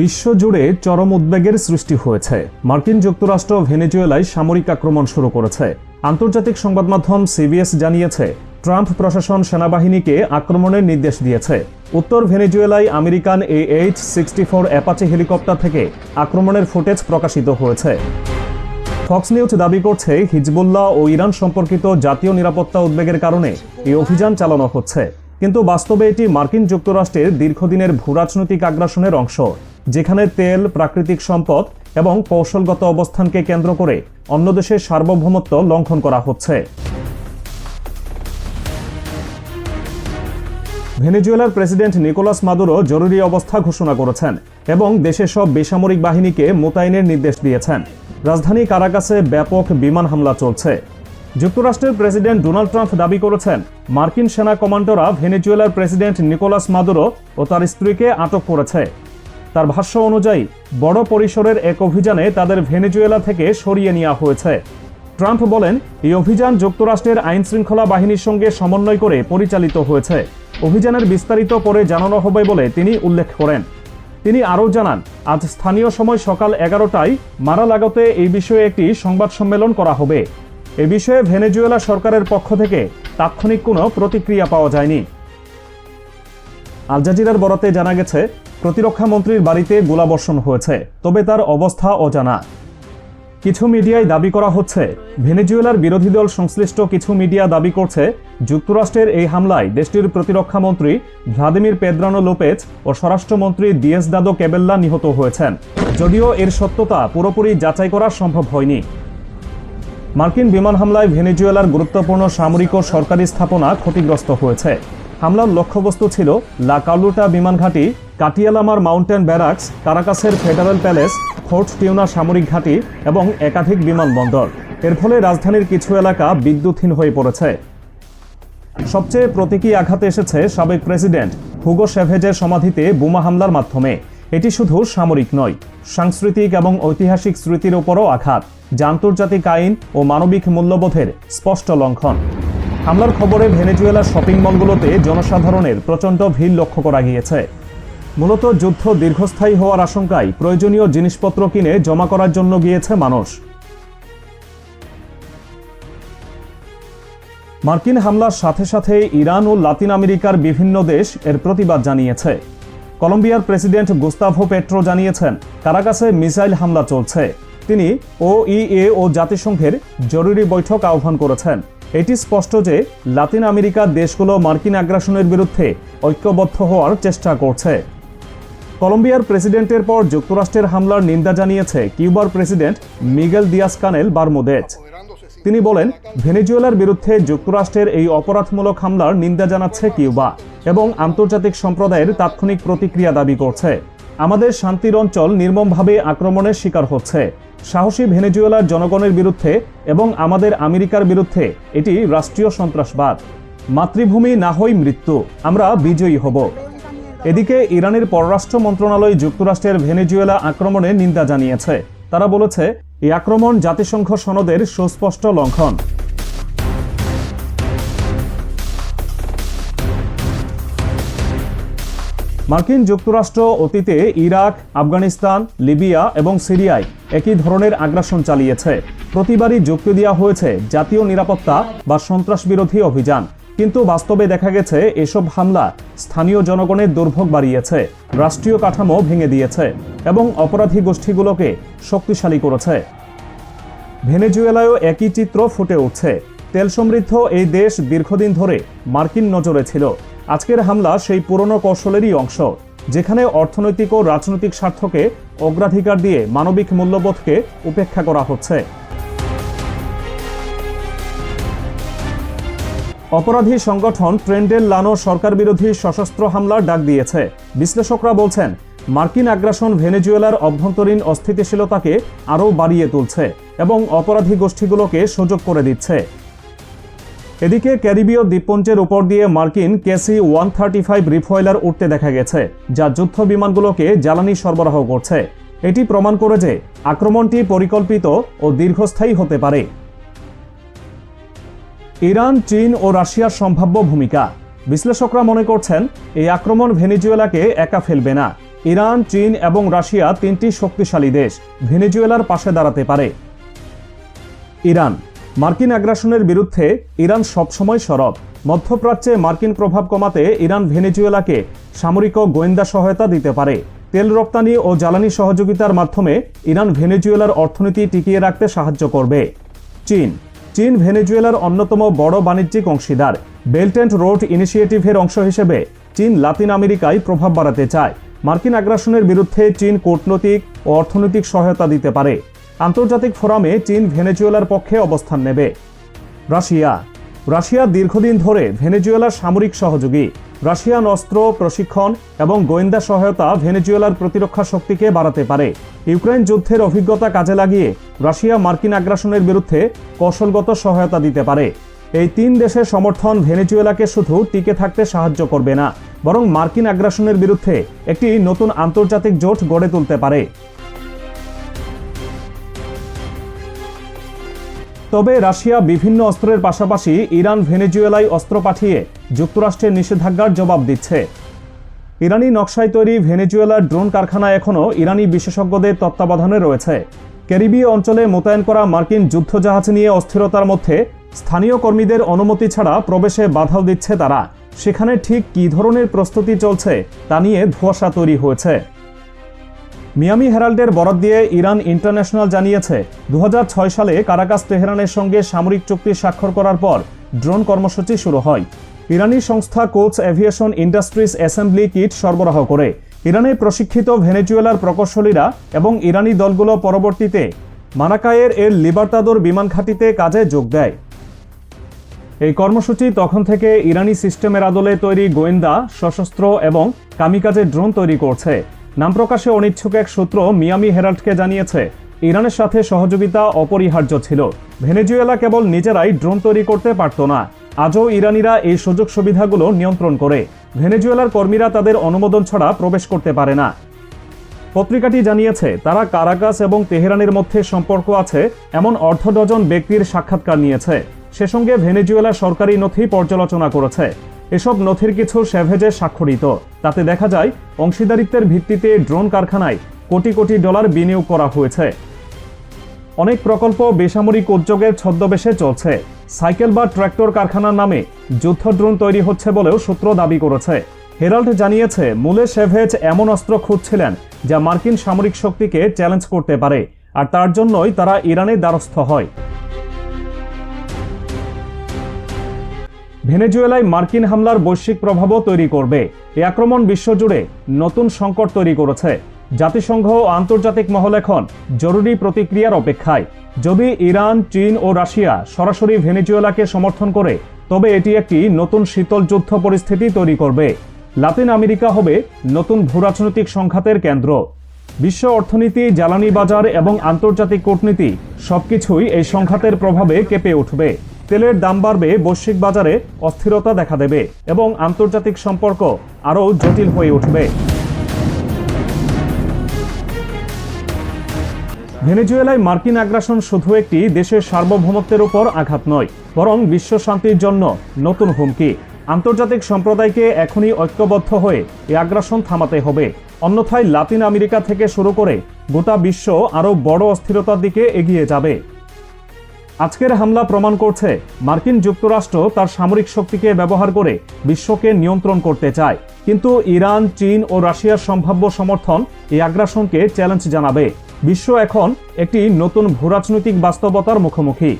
বিশ্বজুড়ে চরম উদ্বেগের সৃষ্টি হয়েছে। মার্কিন যুক্তরাষ্ট্র ভেনেজুয়েলায় সামরিক আক্রমণ শুরু করেছে। আন্তর্জাতিক সংবাদ মাধ্যম সিবিএস জানিয়েছে, ট্রাম্প প্রশাসন সেনাবাহিনীকে আক্রমণের নির্দেশ দিয়েছে। উত্তর ভেনেজুয়েলায় American A H sixty four Apache helicopter থেকে আক্রমণের ফুটেজ প্রকাশিত হয়েছে। ফক্স নিউজ দাবি করছে, হিজবুল্লাহ ও ইরান সম্পর্কিত জাতীয় নিরাপত্তা উদ্বেগের কারণে এই অভিযান চালানো হচ্ছে। কিন্তু বাস্তবে এটি মার্কিন যুক্তরাষ্ট্রের দীর্ঘদিনের ভূরাজনৈতিক আগ্রাসনের অংশ। যেখানে তেল, প্রাকৃতিক সম্পদ এবং কৌশলগত অবস্থানকে কেন্দ্র করে অন্য দেশের সার্বভৌমত্ব লঙ্ঘন করা হচ্ছে। ভেনেজুয়েলার প্রেসিডেন্ট নিকোলাস মাদুরো জরুরি অবস্থা ঘোষণা করেছেন এবং দেশের সব বেসামরিক বাহিনীকে মোতায়েনের নির্দেশ দিয়েছেন। রাজধানী কারাকাসে ব্যাপক বিমান হামলা চলছে। যুক্তরাষ্ট্রের প্রেসিডেন্ট ডোনাল্ড ট্রাম্প দাবি করেছেন, মার্কিন সেনা কমান্ডোরা ভেনেজুয়েলার প্রেসিডেন্ট নিকোলাস মাদুরো ও তার স্ত্রীকে আটক করেছে। তার ভাষ্য অনুযায়ী, বড় পরিসরের এক অভিযানে তাদের ভেনেজুয়েলা থেকে সরিয়ে নেওয়া হয়েছে। ট্রাম্প বলেন, এই অভিযান যুক্তরাষ্ট্রের আইন শৃঙ্খলা বাহিনীর সঙ্গে সমন্বয় করে পরিচালিত হয়েছে। অভিযানের বিস্তারিত পরে জানানো হবে বলে তিনি উল্লেখ করেন। তিনি আরও জানান, আজ স্থানীয় সময় সকাল এগারোটায় মারা লাগাতে এই বিষয়ে একটি সংবাদ সম্মেলন করা হবে। এ বিষয়ে ভেনেজুয়েলা সরকারের পক্ষ থেকে তাৎক্ষণিক কোনো প্রতিক্রিয়া পাওয়া যায়নি। আল জাজিরার বরাতে জানা গেছে প্রতিরক্ষা মন্ত্রীর বাড়িতে গোলাবর্ষণ হয়েছে, তবে তার অবস্থা অজানা। কিছু মিডিয়ায় দাবি করা হচ্ছে, ভেনেজুয়েলার বিরোধী দল সংশ্লিষ্ট কিছু মিডিয়া দাবি করছে, যুক্তরাষ্ট্রের এই হামলায় দেশটির প্রতিরক্ষা মন্ত্রী ভ্লাদিমির পেদ্রানো লোপেজ ও স্বরাষ্ট্রমন্ত্রী দিয়েস দাদো কেবেল্লা নিহত হয়েছেন। যদিও এর সত্যতা পুরোপুরি যাচাই করা সম্ভব হয়নি। মার্কিন বিমান হামলায় ভেনেজুয়েলার গুরুত্বপূর্ণ সামরিক ও সরকারি স্থাপনা ক্ষতিগ্রস্ত হয়েছে। হামলার লক্ষ্যবস্তু ছিল লা কালুটা বিমান ঘাঁটি, কাটিয়ালামার মাউন্টেন ব্যারাক্স, কারাকাসের ফেডারেল প্যালেস, ফোর্ট টিউনা সামরিক ঘাঁটি এবং একাধিক বিমানবন্দর। এর ফলে রাজধানীর কিছু এলাকা বিদ্যুৎহীন হয়ে পড়েছে। সবচেয়ে প্রতীকী আঘাত এসেছে সাবেক প্রেসিডেন্ট হুগো সেভেজের সমাধিতে বোমা হামলার মাধ্যমে। এটি শুধু সামরিক নয়, সাংস্কৃতিক এবং ঐতিহাসিক স্মৃতির ওপরও আঘাত, যা আন্তর্জাতিক আইন ও মানবিক মূল্যবোধের স্পষ্ট লঙ্ঘন। হামলার খবরে ভেনেজুয়েলার শপিং মলগুলোতে জনসাধারণের প্রচণ্ড ভিড় লক্ষ্য করা গিয়েছে। মূলত যুদ্ধ দীর্ঘস্থায়ী হওয়ার আশঙ্কায় প্রয়োজনীয় জিনিসপত্র কিনে জমা করার জন্য গিয়েছে মানুষ। মার্কিন হামলার সাথে সাথে ইরান ও লাতিন আমেরিকার বিভিন্ন দেশ এর প্রতিবাদ জানিয়েছে। কলম্বিয়ার প্রেসিডেন্ট গুস্তাভো পেট্রো জানিয়েছেন কারাকাসে মিসাইল হামলা চলছে। তিনি ওইএ ও জাতিসংঘের জরুরি বৈঠক আহ্বান করেছেন। এটি স্পষ্ট যে লাতিন আমেরিকার দেশগুলো মার্কিন আগ্রাসনের বিরুদ্ধে ঐক্যবদ্ধ হওয়ার চেষ্টা করছে। কলম্বিয়ার প্রেসিডেন্টের পর যুক্তরাষ্ট্রের হামলার নিন্দা জানিয়েছে কিউবার president Miguel Diaz Canel Bermudez. তিনি বলেন, ভেনেজুয়েলার বিরুদ্ধে যুক্তরাষ্ট্রের এই অপরাধমূলক হামলার নিন্দা জানাচ্ছে কিউবা এবং আন্তর্জাতিক সম্প্রদায়ের তাৎক্ষণিক প্রতিক্রিয়া দাবি করছে। আমাদের শান্তির অঞ্চল নির্মমভাবে আক্রমণের শিকার হচ্ছে। সাহসী ভেনেজুয়েলার জনগণের বিরুদ্ধে এবং আমাদের আমেরিকার বিরুদ্ধে এটি রাষ্ট্রীয় সন্ত্রাসবাদ। মাতৃভূমি না হই মৃত্যু, আমরা বিজয়ী হব। এদিকে ইরানের পররাষ্ট্র মন্ত্রণালয় যুক্তরাষ্ট্রের ভেনেজুয়েলা আক্রমণে নিন্দা জানিয়েছে। তারা বলেছে, এই আক্রমণ জাতিসংঘ সনদের সুস্পষ্ট লঙ্ঘন। মার্কিন যুক্তরাষ্ট্র অতীতে ইরাক, আফগানিস্তান, লিবিয়া এবং সিরিয়ায় একই ধরনের আগ্রাসন চালিয়েছে। প্রতিবারই যুক্তি দেওয়া হয়েছে জাতীয় নিরাপত্তা বা সন্ত্রাস বিরোধী অভিযান। কিন্তু বাস্তবে দেখা গেছে এসব হামলা স্থানীয় জনগণের দুর্ভোগ বাড়িয়েছে, রাষ্ট্রীয় কাঠামো ভেঙে দিয়েছে এবং অপরাধী গোষ্ঠীগুলোকে শক্তিশালী করেছে। ভেনেজুয়েলায়ও একই চিত্র ফুটে উঠছে। তেল সমৃদ্ধ এই দেশ দীর্ঘদিন ধরে মার্কিন নজরে ছিল। আজকের হামলা সেই পুরনো কৌশলেরই অংশ, যেখানে অর্থনৈতিক ও রাজনৈতিক স্বার্থকে অগ্রাধিকার দিয়ে মানবিক মূল্যবোধকে উপেক্ষা করা হচ্ছে। অপরাধী সংগঠন ট্রেন্ডেল লানো সরকার বিরোধী সশস্ত্র হামলার ডাক দিয়েছে। বিশ্লেষকরা বলছেন, মার্কিন আগ্রাসন ভেনেজুয়েলার অভ্যন্তরীণ অস্থিতিশীলতাকে আরও বাড়িয়ে তুলছে এবং অপরাধী গোষ্ঠীগুলোকে সুযোগ করে দিচ্ছে। এদিকে ক্যারিবীয় দ্বীপপুঞ্জের উপর দিয়ে মার্কিন KC one thirty five refueler উঠতে দেখা গেছে, যা যুদ্ধ বিমানগুলোকে জ্বালানি সরবরাহ করছে। এটি প্রমাণ করে যে আক্রমণটি পরিকল্পিত ও দীর্ঘস্থায়ী হতে পারে। ইরান, চীন ও রাশিয়ার সম্ভাব্য ভূমিকা। বিশ্লেষকরা মনে করছেন, এই আক্রমণ ভেনিজুয়েলাকে একা ফেলবে না। ইরান, চীন এবং রাশিয়া তিনটি শক্তিশালী দেশ, ভেনিজুয়েলার পাশে দাঁড়াতে পারে। ইরান মার্কিন আগ্রাসনের বিরুদ্ধে ইরান সবসময় সরব। মধ্যপ্রাচ্যে মার্কিন প্রভাব কমাতে ইরান ভেনেজুয়েলাকে সামরিক ও গোয়েন্দা সহায়তা দিতে পারে। তেল রপ্তানি ও জ্বালানি সহযোগিতার মাধ্যমে ইরান ভেনেজুয়েলার অর্থনীতি টিকিয়ে রাখতে সাহায্য করবে। চীন। চীন ভেনেজুয়েলার অন্যতম বড় বাণিজ্যিক অংশীদার। বেল্ট অ্যান্ড রোড ইনিশিয়েটিভের অংশ হিসেবে চীন লাতিন আমেরিকায় প্রভাব বাড়াতে চায়। মার্কিন আগ্রাসনের বিরুদ্ধে চীন কূটনৈতিক ও অর্থনৈতিক সহায়তা দিতে পারে। আন্তর্জাতিক ফোরামে চীন ভেনেজুয়েলার পক্ষে অবস্থান নেবে। রাশিয়া। রাশিয়া দীর্ঘদিন ধরে ভেনেজুয়েলার সামরিক সহযোগী। রাশিয়ান অস্ত্র, প্রশিক্ষণ এবং গোয়েন্দা সহায়তা ভেনেজুয়েলার প্রতিরক্ষা শক্তিকে বাড়াতে পারে। ইউক্রেন যুদ্ধের অভিজ্ঞতা কাজে লাগিয়ে রাশিয়া মার্কিন আগ্রাসনের বিরুদ্ধে কৌশলগত সহায়তা দিতে পারে। এই তিন দেশের সমর্থন ভেনেজুয়েলাকে শুধু টিকে থাকতে সাহায্য করবে না, বরং মার্কিন আগ্রাসনের বিরুদ্ধে একটি নতুন আন্তর্জাতিক জোট গড়ে তুলতে পারে। তবে রাশিয়া বিভিন্ন অস্ত্রের পাশাপাশি ইরান ভেনেজুয়েলায় অস্ত্র পাঠিয়ে যুক্তরাষ্ট্রের নিষেধাজ্ঞার জবাব দিচ্ছে। ইরানি নকশায় তৈরি ভেনেজুয়েলার ড্রোন কারখানা এখনও ইরানি বিশেষজ্ঞদের তত্ত্বাবধানে রয়েছে। ক্যারিবীয় অঞ্চলে মোতায়েন করা মার্কিন যুদ্ধজাহাজ নিয়ে অস্থিরতার মধ্যে স্থানীয় কর্মীদের অনুমতি ছাড়া প্রবেশে বাধাও দিচ্ছে তারা। সেখানে ঠিক কী ধরনের প্রস্তুতি চলছে তা নিয়ে ধোঁয়াশা তৈরি হয়েছে। মিয়ামি হেরাল্ডের বরাদ দিয়ে ইরান ইন্টারন্যাশনাল জানিয়েছে দু হাজার ছয় সালে কারাকাস তেহরানের সঙ্গে সামরিক চুক্তি স্বাক্ষর করার পর ড্রোন কর্মসূচি শুরু হয়। ইরানি সংস্থা কোচ এভিয়েশন ইন্ডাস্ট্রিজ অ্যাসেম্বলি কিট সরবরাহ করে। ইরানে প্রশিক্ষিত ভেনেজুয়েলার প্রকৌশলীরা এবং ইরানি দলগুলো পরবর্তীতে মানাকায়ের এর লিবার্তাদোর বিমান ঘাঁটিতে কাজে যোগ দেয়। এই কর্মসূচি তখন থেকে ইরানি সিস্টেমের আদলে তৈরি গোয়েন্দা, সশস্ত্র এবং কামিকাজে ড্রোন তৈরি করছে। নাম প্রকাশে অনিচ্ছুক এক সূত্র মিয়ামি হেরাল্ডকে জানিয়েছে, ইরানের সাথে সহযোগিতা অপরিহার্য ছিল। ভেনেজুয়েলা কেবল নিজেরাই ড্রোন তৈরি করতে পারত না। আজও ইরানিরা এই সুযোগ সুবিধাগুলো নিয়ন্ত্রণ করে। ভেনেজুয়েলার কর্মীরা তাদের অনুমোদন ছাড়া প্রবেশ করতে পারে না। পত্রিকাটি জানিয়েছে, তারা কারাকাস এবং তেহরানের মধ্যে সম্পর্ক আছে, এমন অর্ধ ডজন ব্যক্তির সাক্ষাৎকার নিয়েছে। সে সঙ্গে ভেনেজুয়েলা সরকারি নথি পর্যালোচনা করেছে। এসব নথির কিছু স্যাভেজে স্বাক্ষরিত। তাতে দেখা যায়, অংশীদারিত্বের ভিত্তিতে ড্রোন কারখানায় কোটি কোটি ডলার বিনিয়োগ করা হয়েছে। অনেক প্রকল্প বেসামরিক উদ্যোগের ছদ্মবেশে চলছে। সাইকেল বা ট্র্যাক্টর কারখানার নামে যুদ্ধ ড্রোন তৈরি হচ্ছে বলেও সূত্র দাবি করেছে। হেরাল্ড জানিয়েছে, মূলে শেভেজ এমন অস্ত্র খুঁজছিলেন যা মার্কিন সামরিক শক্তিকে চ্যালেঞ্জ করতে পারে, আর তার জন্যই তারা ইরানের দ্বারস্থ হয়। ভেনেজুয়েলায় মার্কিন হামলার বৈশ্বিক প্রভাবও তৈরি করবে। এ আক্রমণ বিশ্বজুড়ে নতুন সংকট তৈরি করেছে। জাতিসংঘ ও আন্তর্জাতিক মহল এখন জরুরি প্রতিক্রিয়ার অপেক্ষায়। যদি ইরান, চীন ও রাশিয়া সরাসরি ভেনেজুয়েলাকে সমর্থন করে, তবে এটি একটি নতুন শীতল যুদ্ধ পরিস্থিতি তৈরি করবে। লাতিন আমেরিকা হবে নতুন ভূরাজনৈতিক সংঘাতের কেন্দ্র। বিশ্ব অর্থনীতি, জ্বালানি বাজার এবং আন্তর্জাতিক কূটনীতি সবকিছুই এই সংঘাতের প্রভাবে কেঁপে উঠবে। তেলের দাম বাড়বে, বৈশ্বিক বাজারে অস্থিরতা দেখা দেবে এবং আন্তর্জাতিক সম্পর্ক আরও জটিল হয়ে উঠবে। ভেনেজুয়েলায় মার্কিন আগ্রাসন শুধু একটি দেশের সার্বভৌমত্বের উপর আঘাত নয়, বরং বিশ্ব শান্তির জন্য নতুন হুমকি। আন্তর্জাতিক সম্প্রদায়কে এখনই ঐক্যবদ্ধ হয়ে এই আগ্রাসন থামাতে হবে। অন্যথায় লাতিন আমেরিকা থেকে শুরু করে গোটা বিশ্ব আরও বড় অস্থিরতার দিকে এগিয়ে যাবে। আজকের হামলা প্রমাণ করছে, মার্কিন যুক্তরাষ্ট্র তার সামরিক শক্তিকে ব্যবহার করে বিশ্বকে নিয়ন্ত্রণ করতে চায়। কিন্তু ইরান, চীন ও রাশিয়ার সম্ভাব্য সমর্থন এই আগ্রাসনকে চ্যালেঞ্জ জানাবে। বিশ্ব এখন একটি নতুন ভূরাজনৈতিক বাস্তবতার মুখোমুখি।